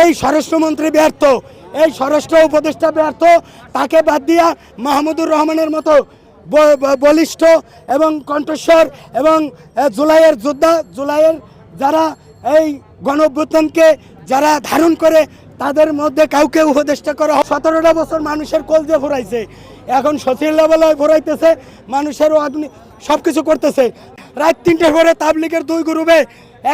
এই স্বরাষ্ট্রমন্ত্রী ব্যর্থ, এই স্বরাষ্ট্র উপদেষ্টা ব্যর্থ, তাকে বাদ দিয়া মাহমুদুর রহমানের মতো বলিষ্ঠ এবং কণ্ঠস্বর এবং জুলাইয়ের যোদ্ধা, জুলাইয়ের যারা এই গণঅভ্যুত্থানকে যারা ধারণ করে, তাদের মধ্যে কাউকে উপদেষ্টা করা হয়। সতেরোটা বছর মানুষের কোল দিয়ে ভরাইছে এখন সচিল লেভেলে ভরাইতেছে মানুষেরও আপনি সব কিছু করতেছে। রাত তিনটের পরে তাবলিগের দুই গ্রুপে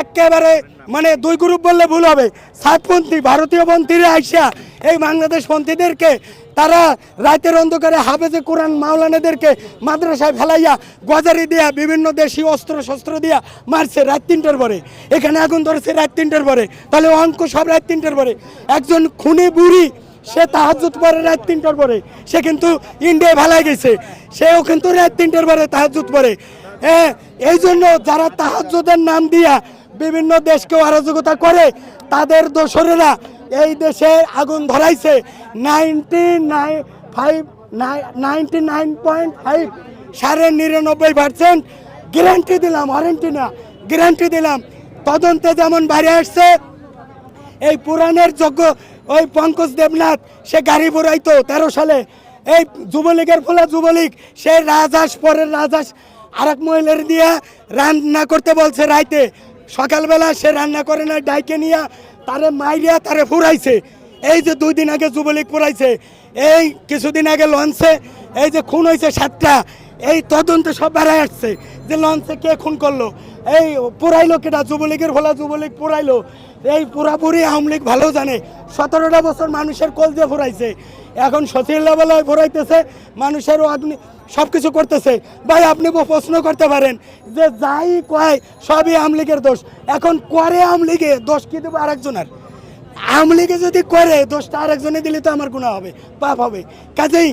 একেবারে মানে দুই গ্রুপ বললে ভুল হবে। সাতপন্থী, ভারতীয় পন্থীরা আইসা এই বাংলাদেশ পন্থীদেরকে তারা রাতের অন্ধকারে হাফেজে কোরআন মাওলানাদেরকে মাদ্রাসায় ফেলাইয়া গজারি দিয়া বিভিন্ন দেশি অস্ত্র শস্ত্র দিয়া মারছে রাত তিনটার পরে। এখানে আগুন ধরেছে রাত তিনটার পরে। তাহলে অঙ্ক সব রাত তিনটার পরে। একজন খুনি বুড়ি, সে তাহাজুত পরে রাত তিনটার পরে। সে কিন্তু ইন্ডিয়ায় ভালাই গেছে। সেও কিন্তু রাত তিনটার পরে তাহাজুত পরে। হ্যাঁ এই জন্য যারা তাহাজুদের নাম দিয়া বিভিন্ন দেশকে অরাজকতা করে, তাদের দোসরেরা এই দেশে আগুন ধরাইছে। Ninety nine five ninety nine point five সাড়ে নিরানব্বই পার্সেন্ট গ্যারান্টি দিলাম, ওয়ারেন্টি না, গ্যারান্টি দিলাম। তদন্তে যেমন বাইরে আসছে, এই পুরাণের যজ্ঞ ওই পঙ্কজ দেবনাথ, সে গাড়ি বুড়াইতো তেরো সালে। এই যুবলীগের ফলে যুবলীগ, সে রাজহাঁস পরের রাজহাঁস আর এক মহিলার দিয়া রান্না করতে বলছে রাইতে। সকালবেলা সে রান্না করে না, ডাইকে নিয়ে তারে মাইরিয়া তারে ফুরাইছে। এই যে দুই দিন আগে যুবলীগ ফুরাইছে, এই কিছুদিন আগে লঞ্চে, এই যে খুন হয়েছে সাতটা এই তদন্তে সব বেড়ায় আসছে যে লঞ্চে কে খুন করল। এই পুরাইলো কেটা যুবলীগের ভোলা যুবলীগ পুরাইলো। এই পুরাপুরি আওয়ামী লীগ ভালো জানে। সতেরোটা বছর মানুষের কোল দিয়ে ফুরাইছে এখন সচিল লেভেলে ফুরাইতেছে মানুষেরও আপনি সব কিছু করতেছে। ভাই, আপনি প্রশ্ন করতে পারেন যে যাই কয়, সবই আওয়ামী লীগের দোষ। এখন করে আওয়ামী লীগে দোষ কি দেবো আরেকজনের? আওয়ামী লীগে যদি করে, দোষটা আরেকজনে দিলে তো আমার গুণা হবে, পাপ হবে। কাজেই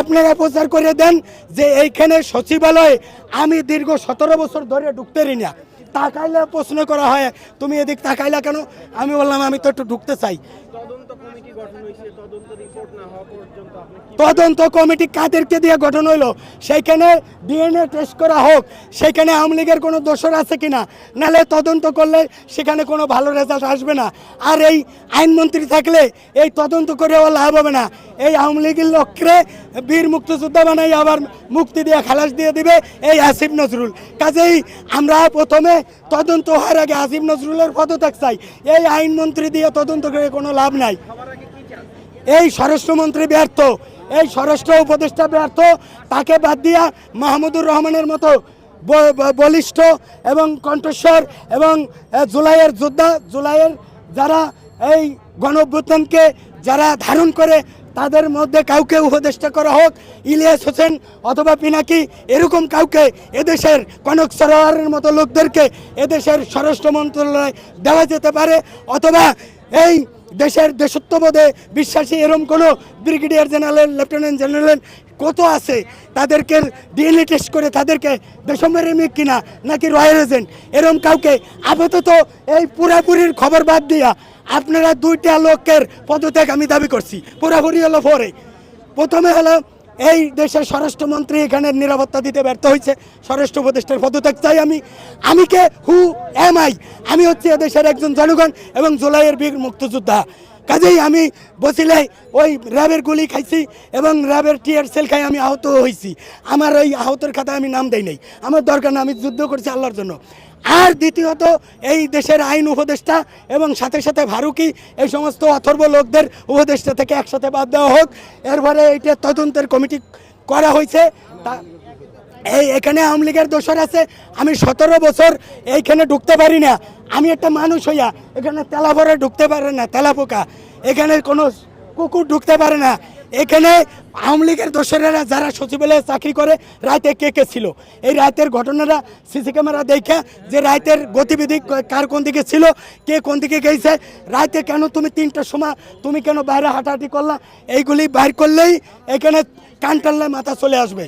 আপনারা প্রচার করে দেন যে এইখানে সচিবালয়ে, আমি দীর্ঘ সতেরো বছর ধরে ঢুকতেরি না। তাকাইলে প্রশ্ন করা হয়, তুমি এদিক তাকাইলা কেন? আমি বললাম, আমি তো একটু ঢুকতে চাই। তদন্ত কমিটি কাদেরকে দিয়ে গঠন হইল? সেইখানে ডিএনএ টেস্ট করা হোক, সেইখানে আওয়ামী লীগের কোনো দোষর আছে কিনা? নাহলে তদন্ত করলে সেখানে কোনো ভালো রেজাল্ট আসবে না। আর এই আইনমন্ত্রী থাকলে এই তদন্ত করেও লাভ হবে না। এই আওয়ামী লীগের লক্ষ্যে বীর মুক্তিযোদ্ধা বানাই আবার মুক্তি দিয়ে খালাস দিয়ে দিবে এই আসিফ নজরুল। কাজেই আমরা প্রথমে তদন্ত হওয়ার আগে আসিফ নজরুলের পদত্যাগ চাই। এই আইনমন্ত্রী দিয়ে তদন্ত করে কোনো লাভ নাই। এই স্বরাষ্ট্রমন্ত্রী ব্যর্থ, এই স্বরাষ্ট্র উপদেষ্টা ব্যর্থ, তাকে বাদ দিয়া মাহমুদুর রহমানের মতো বলিষ্ঠ এবং কণ্ঠস্বর এবং জুলাইয়ের যোদ্ধা, জুলাইয়ের যারা এই গণঅভ্যুত্থানকে যারা ধারণ করে, তাদের মধ্যে কাউকে উপদেষ্টা করা হোক, ইলিয়াস হোসেন অথবা পিনাকি, এরকম কাউকে এদেশের কনক সরোয়ারের মতো লোকদেরকে এদেশের স্বরাষ্ট্র মন্ত্রণালয় দেওয়া যেতে পারে, অথবা এই দেশের দেশত্ববোধে বিশ্বাসী এরম কোনো ব্রিগেডিয়ার জেনারেল, লেফটেন্যান্ট জেনারেল কত আছে? তাদেরকে ডিএনএ টেস্ট করে তাদেরকে দেশমেরেমিক কিনা নাকি রয়্যাল এজেন্ট? এরম কাউকে আপাতত এই পুরাপুরির খবর বাদ দিয়া আপনারা দুইটা লোকের পদত্যাগ আমি দাবি করছি। পুরাপুরি হলো পরে প্রথমে হলো এই দেশের স্বরাষ্ট্রমন্ত্রী এখানে নিরাপত্তা দিতে ব্যর্থ হয়েছে। স্বরাষ্ট্র উপদেষ্টার পদত্যাগ চাই আমি। আমি কে? হু এম আই আমি হচ্ছে এদেশের একজন জনগণ এবং জুলাইয়ের বীর মুক্তিযোদ্ধা। কাজেই আমি বসিলে ওই র্যাবের গুলি খাইছি এবং র্যাবের টিয়ার সেল খাই আমি আহত হয়েছি আমার ওই আহতের খাতায় আমি নাম দেই নাই। আমার দরকার না আমি যুদ্ধ করছি আল্লাহর জন্য। আর দ্বিতীয়ত, এই দেশের আইন উপদেষ্টা এবং সাথে সাথে ভারুকি, এই সমস্ত অথর্ব লোকদের উপদেষ্টা থেকে একসাথে বাদ দেওয়া হোক। এরপরে এইটা তদন্তের কমিটি করা হয়েছে তা এই, এখানে আওয়ামী লীগের দোষর আছে। আমি সতেরো বছর এইখানে ঢুকতে পারি না। আমি একটা মানুষ হইয়া এখানে তেলা ভরে ঢুকতে পারে না তেলা পোকা এখানে কোনো কুকুর ঢুকতে পারে না। এখানে আওয়ামী লীগের দোসরেরা যারা সচিবালয়ে চাকরি করে রাতে কে কে ছিল? এই রাতের ঘটনাটা সিসি ক্যামেরা দেখে যে রাতের গতিবিধি কার কোন দিকে ছিল, কে কোন দিকে গেছে রাতে কেন তুমি তিনটার সময় তুমি কেন বাইরে হাঁটাহাঁটি করলা, এইগুলি বাইর করলেই এখানে কান টানলে মাথা চলে আসবে।